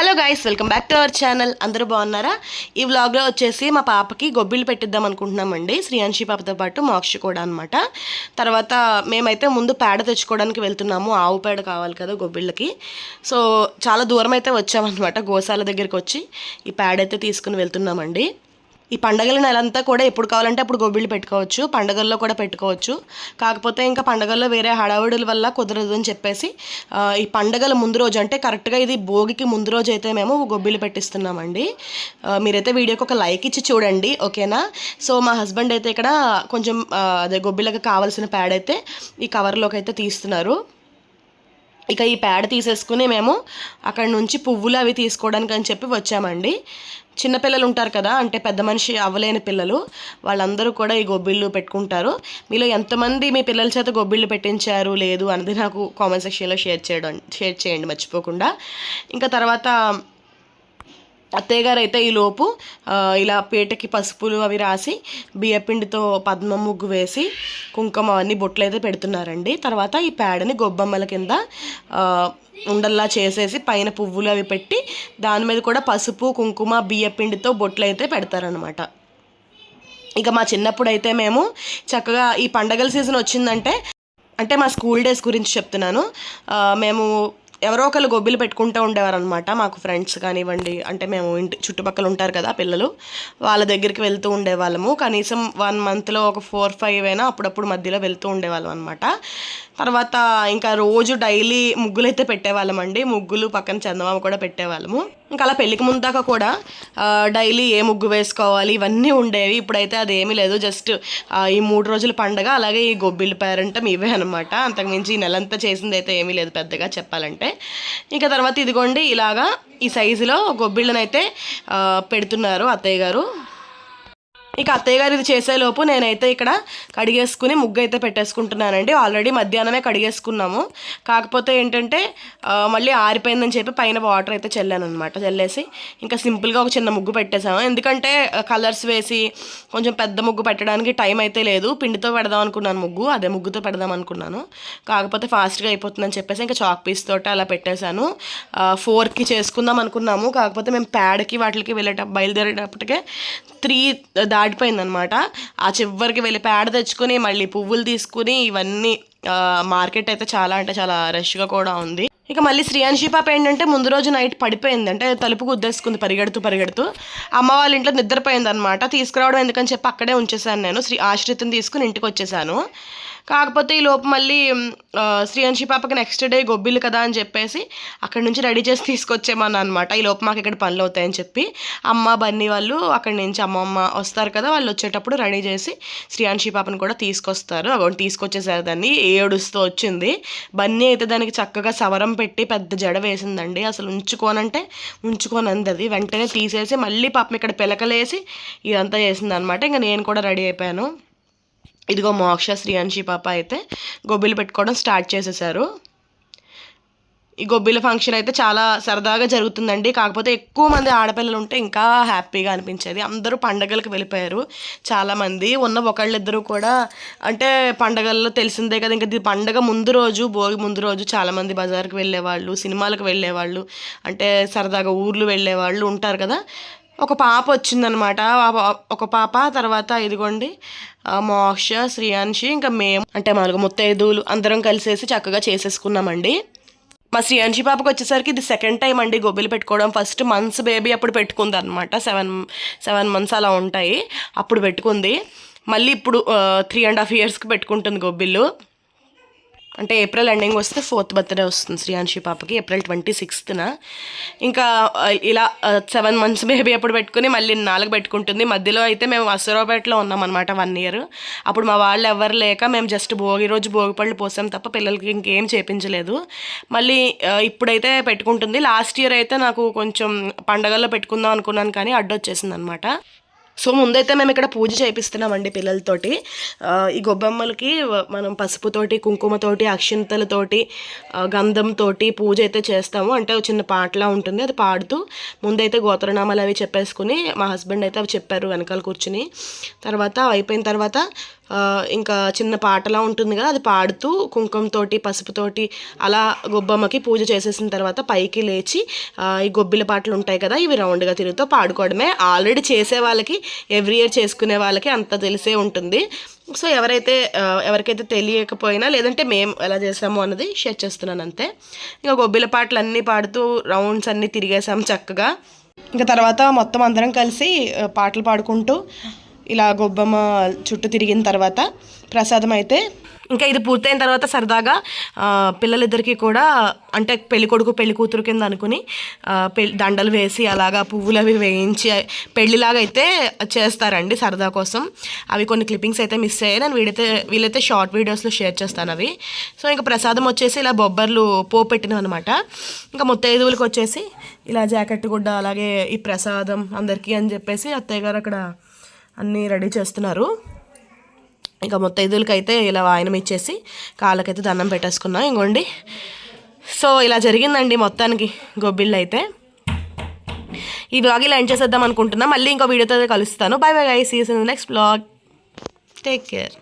Hello guys welcome back to our channel అందరూ బాగున్నారా? ఈ వ్లాగ్లో వచ్చేసి మా పాపకి గొబ్బిళ్ళు పెట్టిద్దాం అనుకుంటున్నామండి. శ్రీయాంశి పాపతో పాటు మోక్ష కూడా అనమాట తర్వాత మేమైతే ముందు పేడ తెచ్చుకోవడానికి వెళ్తున్నాము. ఆవు పేడ కావాలి కదా గొబ్బిళ్ళకి. సో చాలా దూరం అయితే వచ్చామన్నమాట. గోశాల దగ్గరికి వచ్చి ఈ పేడ అయితే తీసుకుని వెళ్తున్నామండి. ఈ పండగల నెలంతా కూడా ఎప్పుడు కావాలంటే అప్పుడు గొబ్బిళ్ళు పెట్టుకోవచ్చు పండగల్లో కూడా పెట్టుకోవచ్చు. కాకపోతే ఇంకా పండగల్లో వేరే హడావుడుల వల్ల కుదరదు అని చెప్పేసి ఈ పండగల ముందు రోజు అంటే కరెక్ట్గా ఇది భోగికి ముందు రోజు అయితే మేము గొబ్బిళ్ళు పెట్టిస్తున్నామండి. మీరైతే వీడియోకి ఒక లైక్ ఇచ్చి చూడండి ఓకేనా? సో మా హస్బెండ్ అయితే ఇక్కడ కొంచెం అదే గొబ్బిళ్ళకి కావాల్సిన ప్యాడ్ అయితే ఈ కవర్లోకి అయితే తీస్తున్నారు. ఇక ఈ ప్యాడ్ తీసేసుకుని మేము అక్కడ నుంచి పువ్వులు అవి తీసుకోవడానికి అని చెప్పి వచ్చామండి. చిన్నపిల్లలు ఉంటారు కదా అంటే పెద్ద మనిషి అవ్వలేని పిల్లలు వాళ్ళందరూ కూడా ఈ గొబ్బిళ్ళు పెట్టుకుంటారు. మీలో ఎంతమంది మీ పిల్లల చేత గొబ్బిళ్ళు పెట్టించారు లేదు అన్నది నాకు కామెంట్ సెక్షన్లో షేర్ చేయడం షేర్ చేయండి మర్చిపోకుండా. ఇంకా తర్వాత అత్తయ్య గారు అయితే ఈలోపు ఇలా పీటకి పసుపులు అవి రాసి బియ్యపిండితో పద్మ ముగ్గు వేసి కుంకుమ అవన్నీ బొట్లు అయితే పెడుతున్నారండి. తర్వాత ఈ పేడని గొబ్బమ్మల కింద ఉండల్లా చేసేసి పైన పువ్వులు అవి పెట్టి దాని మీద కూడా పసుపు కుంకుమ బియ్యపిండితో బొట్లు అయితే పెడతారనమాట ఇక మా చిన్నప్పుడు అయితే మేము చక్కగా ఈ పండగల సీజన్ వచ్చిందంటే అంటే మా స్కూల్ డేస్ గురించి చెప్తున్నాను. మేము ఎవరో ఒకరు గొబ్బిలు పెట్టుకుంటూ ఉండేవారు అనమాట మాకు ఫ్రెండ్స్ కానివ్వండి అంటే మేము ఇంటి చుట్టుపక్కల ఉంటారు కదా పిల్లలు వాళ్ళ దగ్గరికి వెళ్తూ ఉండేవాళ్ళము. కనీసం వన్ మంత్లో ఒక ఫోర్ ఫైవ్ అయినా అప్పుడప్పుడు మధ్యలో వెళ్తూ ఉండేవాళ్ళం అనమాట తర్వాత ఇంకా రోజు డైలీ ముగ్గులు అయితే పెట్టేవాళ్ళమండి. ముగ్గులు పక్కన చందమామ కూడా పెట్టేవాళ్ళము. ఇంకా అలా పెళ్ళికి ముందు దాకా కూడా డైలీ ఏ ముగ్గు వేసుకోవాలి ఇవన్నీ ఉండేవి. ఇప్పుడైతే అది ఏమీ లేదు జస్ట్ ఈ మూడు రోజుల పండగ అలాగే ఈ గొబ్బిళ్ళు పేరంటం ఇవే అనమాట అంతకుమించి ఈ నెలంతా చేసింది అయితే ఏమీ లేదు పెద్దగా చెప్పాలంటే. ఇంకా తర్వాత ఇదిగోండి ఇలాగా ఈ సైజులో గొబ్బిళ్ళనైతే పెడుతున్నారు అత్తయ్య గారు. ఇక అత్తయ్య గారు ఇది చేసేలోపు నేనైతే ఇక్కడ కడిగేసుకుని ముగ్గు అయితే పెట్టేసుకుంటున్నానండి. ఆల్రెడీ మధ్యాహ్నమే కడిగేసుకున్నాము. కాకపోతే ఏంటంటే మళ్ళీ ఆరిపోయిందని చెప్పి పైన వాటర్ అయితే చల్లాను అనమాట చల్లేసి ఇంకా సింపుల్గా ఒక చిన్న ముగ్గు పెట్టేసాము ఎందుకంటే కలర్స్ వేసి కొంచెం పెద్ద ముగ్గు పెట్టడానికి టైం అయితే లేదు. పిండితో పెడదాం అనుకున్నాను ముగ్గు. అదే ముగ్గుతో పెడదాం అనుకున్నాను. కాకపోతే ఫాస్ట్గా అయిపోతుందని చెప్పేసి ఇంకా చాక్ పీస్ తోటి అలా పెట్టేశాను. ఫోర్కి చేసుకుందాం అనుకున్నాము. కాకపోతే మేము ప్యాడ్కి వాటికి వెళ్ళేట బయలుదేరేటప్పటికే త్రీ దాటిపోయిందనమాట ఆ చివరికి వెళ్ళి పేడ తెచ్చుకొని మళ్ళీ పువ్వులు తీసుకుని ఇవన్నీ మార్కెట్ అయితే చాలా అంటే చాలా రష్గా కూడా ఉంది. ఇక మళ్ళీ శ్రీయాన్షి పాప ఏంటంటే ముందు రోజు నైట్ పడిపోయింది. అంటే తలుపు గుద్దేసుకుంది పరిగెడుతూ పరిగెడుతూ. అమ్మ వాళ్ళ ఇంట్లో నిద్రపోయింది అనమాట తీసుకురావడం ఎందుకని చెప్పి అక్కడే ఉంచేసాను నేను. శ్రీ ఆశ్రితం తీసుకుని ఇంటికి వచ్చేసాను కాకపోతే ఈ లోపు మళ్ళీ ఆ, పాపకి నెక్స్ట్ డే గొబ్బిలు కదా అని చెప్పేసి అక్కడి నుంచి రెడీ చేసి తీసుకొచ్చేమన్నా అనమాట ఈ లోపు మాకు ఇక్కడ పనులు అవుతాయని చెప్పి అమ్మ బన్నీ వాళ్ళు అక్కడి నుంచి అమ్మమ్మ వస్తారు కదా వాళ్ళు వచ్చేటప్పుడు రెడీ చేసి శ్రీయాన్షి పాపని కూడా తీసుకొస్తారు. అగో తీసుకొచ్చేసారు దాన్ని. ఏడుస్తూ వచ్చింది. బన్నీ అయితే దానికి చక్కగా సవరం పెట్టి పెద్ద జడ వేసిందండి. అసలు ఉంచుకోనంటే ఉంచుకోనంది అది వెంటనే తీసేసి మళ్ళీ పాపం ఇక్కడ పిలకలేసి ఇదంతా చేసింది అనమాట ఇంకా నేను కూడా రెడీ అయిపోయాను. ఇదిగో మోక్ష శ్రీయాన్షి పాప అయితే గొబ్బిలు పెట్టుకోవడం స్టార్ట్ చేసేసారు. ఈ గొబ్బిల ఫంక్షన్ అయితే చాలా సరదాగా జరుగుతుందండి. కాకపోతే ఎక్కువ మంది ఆడపిల్లలు ఉంటే ఇంకా హ్యాపీగా అనిపించేది. అందరూ పండగలకు వెళ్ళిపోయారు. చాలామంది ఉన్న ఒకళ్ళిద్దరూ కూడా అంటే పండగల్లో తెలిసిందే కదా ఇంకా పండగ ముందు రోజు భోగి ముందు రోజు చాలామంది బజార్కి వెళ్ళేవాళ్ళు సినిమాలకు వెళ్ళేవాళ్ళు అంటే సరదాగా ఊర్లు వెళ్ళేవాళ్ళు ఉంటారు కదా. ఒక పాప వచ్చిందనమాట. ఒక పాప తర్వాత ఇదిగోండి మోక్ష శ్రీయాన్షి ఇంకా మేము అంటే మామూలుగా ముత్తైదువులు అందరం కలిసేసి చక్కగా చేసేసుకున్నామండి. మా శ్రీయాన్షి పాపకు వచ్చేసరికి ఇది సెకండ్ టైం అండి గొబ్బిలు పెట్టుకోవడం. ఫస్ట్ మంత్స్ బేబీ అప్పుడు పెట్టుకుంది అనమాట సెవెన్ సెవెన్ మంత్స్ అలా ఉంటాయి. అప్పుడు పెట్టుకుంది. మళ్ళీ ఇప్పుడు త్రీ అండ్ హాఫ్ ఇయర్స్కి పెట్టుకుంటుంది గొబ్బిళ్ళు అంటే ఏప్రిల్ ఎండింగ్ వస్తే ఫోర్త్ బర్త్డే వస్తుంది శ్రీయాంశి పాపకి ఏప్రిల్ ట్వంటీ సిక్స్త్న ఇంకా ఇలా సెవెన్ మంత్స్ బేబీ అప్పుడు పెట్టుకుని మళ్ళీ నాలుగు పెట్టుకుంటుంది. మధ్యలో అయితే మేము అసరాపేటలో ఉన్నాం అనమాట వన్ ఇయర్ అప్పుడు మా వాళ్ళు ఎవరు లేక మేము జస్ట్ భోగి రోజు భోగి పళ్ళు పోసాం తప్ప పిల్లలకి ఇంకేం చేపించలేదు. మళ్ళీ ఇప్పుడైతే పెట్టుకుంటుంది. లాస్ట్ ఇయర్ అయితే నాకు కొంచెం పండగల్లో పెట్టుకుందాం అనుకున్నాను కానీ అడ్డొచ్చేసింది అనమాట సో ముందైతే మేము ఇక్కడ పూజ చేపిస్తున్నామండి పిల్లలతోటి. ఈ గొబ్బెమ్మలకి మనం పసుపుతోటి కుంకుమతోటి అక్షింతలతోటి గంధంతో గంధంతోటి పూజ అయితే చేస్తాము. అంటే ఒక చిన్న పాటలా ఉంటుంది. అది పాడుతూ ముందైతే గోత్రనామాలు అవి చెప్పేసుకుని మా హస్బెండ్ అయితే అవి చెప్పారు వెనకాల కూర్చుని. తర్వాత అవి అయిపోయిన తర్వాత ఇంకా చిన్న పాటలా ఉంటుంది కదా అది పాడుతూ కుంకుమతోటి పసుపుతోటి అలా గొబ్బమ్మకి పూజ చేసేసిన తర్వాత పైకి లేచి ఈ గొబ్బిల పాటలు ఉంటాయి కదా ఇవి రౌండ్గా తిరుగుతూ పాడుకోవడమే. ఆల్రెడీ చేసే వాళ్ళకి ఎవ్రీ ఇయర్ చేసుకునే వాళ్ళకి అంత తెలిసే ఉంటుంది. సో ఎవరైతే ఎవరికైతే తెలియకపోయినా లేదంటే మేము ఎలా చేసాము అన్నది షేర్ చేస్తున్నాను అంతే. ఇంకా గొబ్బిల పాటలు అన్నీ పాడుతూ రౌండ్స్ అన్నీ తిరిగేసాము చక్కగా. ఇంకా తర్వాత మొత్తం అందరం కలిసి పాటలు పాడుకుంటూ ఇలా గొబ్బమ్మ చుట్టూ తిరిగిన తర్వాత ప్రసాదం అయితే ఇంకా ఇది పూర్తయిన తర్వాత సరదాగా పిల్లలిద్దరికీ కూడా అంటే పెళ్ళి కొడుకు పెళ్ళి కూతురు కింద అనుకుని పెళ్ళి దండలు వేసి అలాగా పువ్వులు అవి వేయించి పెళ్ళిలాగా అయితే చేస్తారండి సరదా కోసం. అవి కొన్ని క్లిప్పింగ్స్ అయితే మిస్ అయ్యాయి. నేను వీడైతే వీలైతే షార్ట్ వీడియోస్లో షేర్ చేస్తాను అవి. సో ఇంకా ప్రసాదం వచ్చేసి ఇలా బొబ్బర్లు పో పెట్టినాం అనమాట ఇంకా ముత్తైదువులకు వచ్చేసి ఇలా జాకెట్ గుడ్డ అలాగే ఈ ప్రసాదం అందరికీ అని చెప్పేసి అత్తయ్య గారు అక్కడ అన్నీ రెడీ చేస్తున్నారు. ఇంకా మొత్తైదులకైతే ఇలా వాయనం ఇచ్చేసి కాళ్ళకైతే దండం పెట్టేసుకున్నాం. ఇంకోండి సో ఇలా జరిగిందండి మొత్తానికి గొబ్బిళ్ళు అయితే ఈ బ్లాగ్ ఇలా ఎండ్ చేసేద్దాం అనుకుంటున్నా. మళ్ళీ ఇంకో వీడియోతో కలుస్తాను. Bye bye guys sees next blog take care